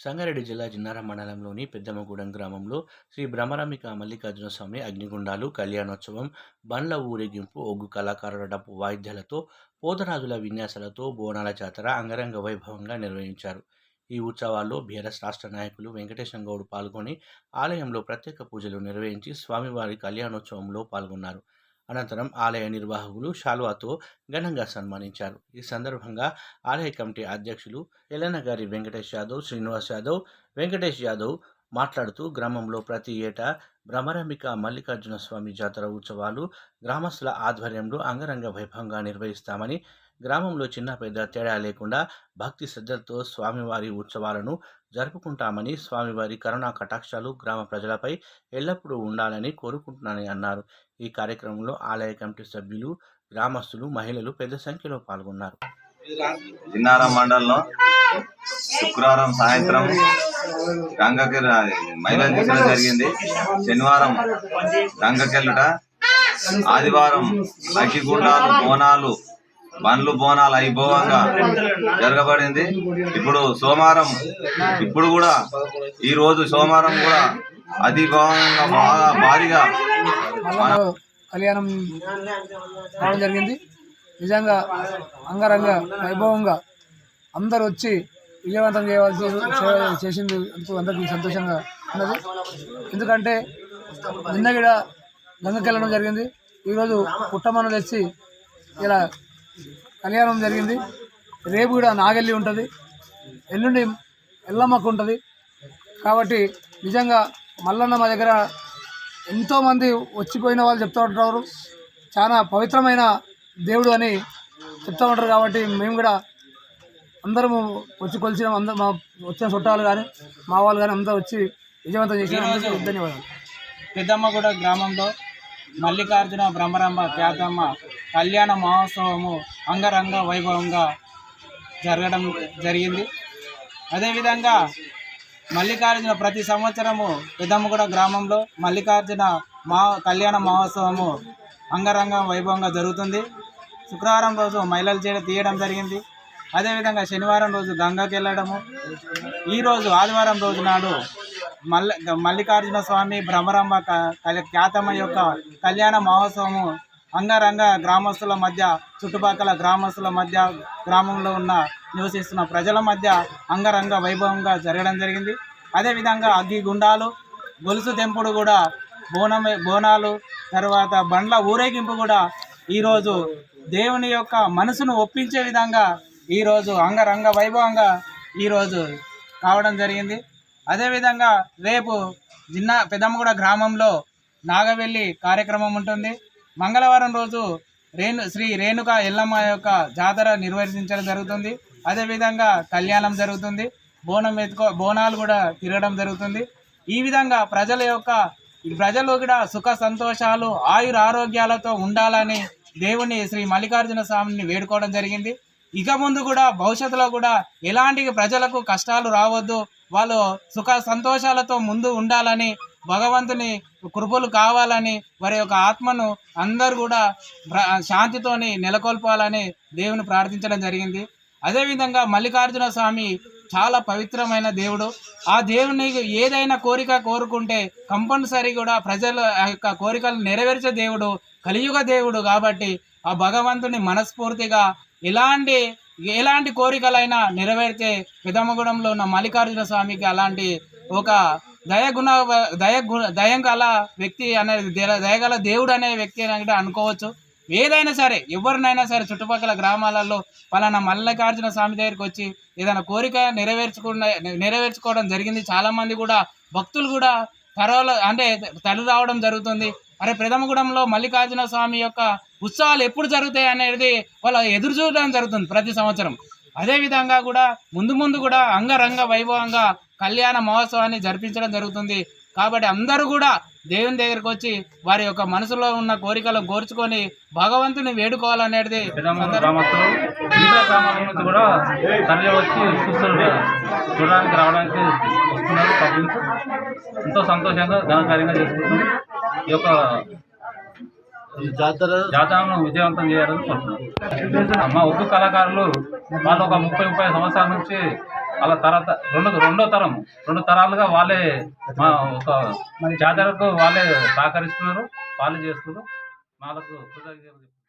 సంగారెడ్డి జిల్లా జిన్నార మండలంలోని పెద్దమ్మగూడెం గ్రామంలో శ్రీ భ్రమరామిక మల్లికార్జున స్వామి అగ్నిగుండాలు కళ్యాణోత్సవం బండ్ల ఊరేగింపు ఒగ్గు కళాకారుల డప్పు వాయిద్యాలతో పోతరాజుల విన్యాసాలతో బోనాల జాతర అంగరంగ వైభవంగా నిర్వహించారు. ఈ ఉత్సవాల్లో బీఆర్ఎస్ రాష్ట్ర నాయకులు వెంకటేశం గౌడ్ పాల్గొని ఆలయంలో ప్రత్యేక పూజలు నిర్వహించి స్వామివారి కళ్యాణోత్సవంలో పాల్గొన్నారు. అనంతరం ఆలయ నిర్వాహకులు శాల్వాతో ఘనంగా సన్మానించారు. ఈ సందర్భంగా ఆలయ కమిటీ అధ్యక్షులు ఎలనగారి వెంకటేష్ యాదవ్ శ్రీనివాస్ యాదవ్ వెంకటేష్ యాదవ్ మాట్లాడుతూ గ్రామంలో ప్రతి ఏటా భ్రమరాంబిక మల్లికార్జున స్వామి జాతర ఉత్సవాలు గ్రామస్తుల ఆధ్వర్యంలో అంగరంగ వైభవంగా నిర్వహిస్తామని గ్రామంలో చిన్న పెద్ద తేడా లేకుండా భక్తి శ్రద్ధలతో స్వామివారి ఉత్సవాలను జరుపుకుంటామని స్వామివారి కరుణా కటాక్షాలు గ్రామ ప్రజలపై ఎల్లప్పుడూ ఉండాలని కోరుకుంటున్నానని అన్నారు. ఈ కార్యక్రమంలో ఆలయ కమిటీ సభ్యులు గ్రామస్తులు మహిళలు పెద్ద సంఖ్యలో పాల్గొన్నారు. జిన్నారం మండలంలో శుక్రవారం సాయంత్రం గంగకి మహిళలు తీసడం జరిగింది. శనివారం గంగకెళ్ళుట. ఆదివారం అగ్గిగుండాలు బోనాలు బండ్లు బోనాలు అయిపోవంగా జరగబడింది. ఇప్పుడు సోమవారం ఇప్పుడు కూడా ఈ రోజు సోమవారం కూడా అతి భావంగా బాగా భారీగా కళ్యాణం జరిగింది. నిజంగా అంగరంగ వైభవంగా అందరూ వచ్చి విజయవంతం చేయవలసి చేసింది అందరికీ సంతోషంగా ఉన్నది. ఎందుకంటే నిన్న కూడా గంగకెళ్ళడం జరిగింది. ఈరోజు పుట్టమన్ను తెచ్చి ఇలా కళ్యాణం జరిగింది. రేపు కూడా నాగెల్లి ఉంటుంది. ఎల్లుండి ఎల్లమ్మకు ఉంటుంది. కాబట్టి నిజంగా మల్లన్న మా దగ్గర ఎంతోమంది వచ్చిపోయిన వాళ్ళు చెప్తూ ఉంటారు. చాలా పవిత్రమైన దేవుడు అని చెప్తూ ఉంటారు కాబట్టి మేము కూడా అందరము వచ్చి కొలిసిన అందరం మా వచ్చిన చుట్టాలు కానీ మా వాళ్ళు కానీ అందరూ వచ్చి విజయవంతం చేసిన ధన్యవాదాలు. పెద్దమ్మగూడ గ్రామంలో మల్లికార్జున బ్రహ్మరంభ ఖ్యాతమ్మ కళ్యాణ మహోత్సవము అంగరంగ వైభవంగా జరగడం జరిగింది. అదేవిధంగా మల్లికార్జున ప్రతి సంవత్సరము పెద్దమ్మగూడ గ్రామంలో మల్లికార్జున మా కళ్యాణ మహోత్సవము అంగరంగ వైభవంగా జరుగుతుంది. శుక్రవారం రోజు మహిళలు చేయడం తీయడం జరిగింది. అదేవిధంగా శనివారం రోజు గంగకి వెళ్ళడము. ఈరోజు ఆదివారం రోజు నాడు మల్ల మల్లికార్జున స్వామి భ్రమరాంబ ఖ్యాతమ్మ యొక్క కళ్యాణ మహోత్సవము అంగరంగ గ్రామస్తుల మధ్య చుట్టుపక్కల గ్రామస్తుల మధ్య గ్రామంలో ఉన్న నివసిస్తున్న ప్రజల మధ్య అంగరంగ వైభవంగా జరగడం జరిగింది. అదేవిధంగా అగ్గి గుండాలు గొలుసు తెంపుడు కూడా బోనం బోనాలు తర్వాత బండ్ల ఊరేగింపు కూడా ఈరోజు దేవుని యొక్క మనసును ఒప్పించే విధంగా ఈరోజు అంగరంగ వైభవంగా ఈరోజు కావడం జరిగింది. అదేవిధంగా రేపు జిన్నా పెదమ్మగూడ గ్రామంలో నాగవెల్లి కార్యక్రమం ఉంటుంది. మంగళవారం రోజు రేణు శ్రీ రేణుక ఎల్లమ్మ యొక్క జాతర నిర్వహించడం జరుగుతుంది. అదేవిధంగా కళ్యాణం జరుగుతుంది. బోనం ఎత్తుకో బోనాలు కూడా తిరగడం జరుగుతుంది. ఈ విధంగా ప్రజల యొక్క ప్రజలు కూడా సుఖ సంతోషాలు ఆయుర ఆరోగ్యాలతో ఉండాలని దేవుని శ్రీ మల్లికార్జున స్వామిని వేడుకోవడం జరిగింది. ఇక ముందు కూడా భవిష్యత్తులో కూడా ఎలాంటి ప్రజలకు కష్టాలు రావద్దు. వాళ్ళు సుఖ సంతోషాలతో ముందు ఉండాలని భగవంతుని కృపలు కావాలని వారి యొక్క ఆత్మను అందరూ కూడా శాంతితోని నెలకొల్పాలని దేవుని ప్రార్థించడం జరిగింది. అదేవిధంగా మల్లికార్జున స్వామి చాలా పవిత్రమైన దేవుడు. ఆ దేవుని ఏదైనా కోరిక కోరుకుంటే కంపల్సరీ కూడా ప్రజల యొక్క కోరికలు నెరవేర్చే దేవుడు కలియుగ దేవుడు కాబట్టి ఆ భగవంతుని మనస్ఫూర్తిగా ఎలాంటి ఎలాంటి కోరికలైనా నెరవేర్చే పెదమగూడెంలో ఉన్న మల్లికార్జున స్వామికి అలాంటి ఒక దయగుణ దయ దయం గల వ్యక్తి అనేది దయగల దేవుడు అనే వ్యక్తి అని అనుకోవచ్చు. ఏదైనా సరే ఎవరినైనా సరే చుట్టుపక్కల గ్రామాలలో పలానా మల్లికార్జున స్వామి దగ్గరికి వచ్చి ఏదైనా కోరిక నెరవేర్చుకున్న నెరవేర్చుకోవడం జరిగింది. చాలామంది కూడా భక్తులు కూడా తరవల అంటే తరలి రావడం జరుగుతుంది. అరే ప్రథమగూడెంలో మల్లికార్జున స్వామి యొక్క ఉత్సవాలు ఎప్పుడు జరుగుతాయి అనేది వాళ్ళ ఎదురు చూడడం జరుగుతుంది ప్రతి సంవత్సరం. అదేవిధంగా కూడా ముందు ముందు కూడా అంగరంగ వైభవంగా కళ్యాణ మహోత్సవాన్ని జరిపించడం జరుగుతుంది. కాబట్టి అందరూ కూడా దేవుని దగ్గరికి వచ్చి వారి యొక్క మనసులో ఉన్న కోరికలు కోర్చుకొని భగవంతుని వేడుకోవాలనేది కూడా తరలి వచ్చి చూస్తున్నారు చూడడానికి రావడానికి వస్తున్నారు పబ్లిక్. ఎంతో సంతోషంగా ఘనకార్యంగా చేసుకుంటున్నారు. ఈ యొక్క జాతర జాతరను విజయవంతం చేయాలని కోరుతున్నాను. మా ఒగ్గు కళాకారులు వాళ్ళు ఒక ముప్పై ముప్పై సంవత్సరాల నుంచి అలా తర్వాత రెండు రెండో తరం రెండు తరాలుగా వాళ్ళే మా ఒక జాతరకు వాళ్ళే సహకరిస్తున్నారు వాళ్ళే చేస్తున్నారు. వాళ్ళకు కృతజ్ఞతలు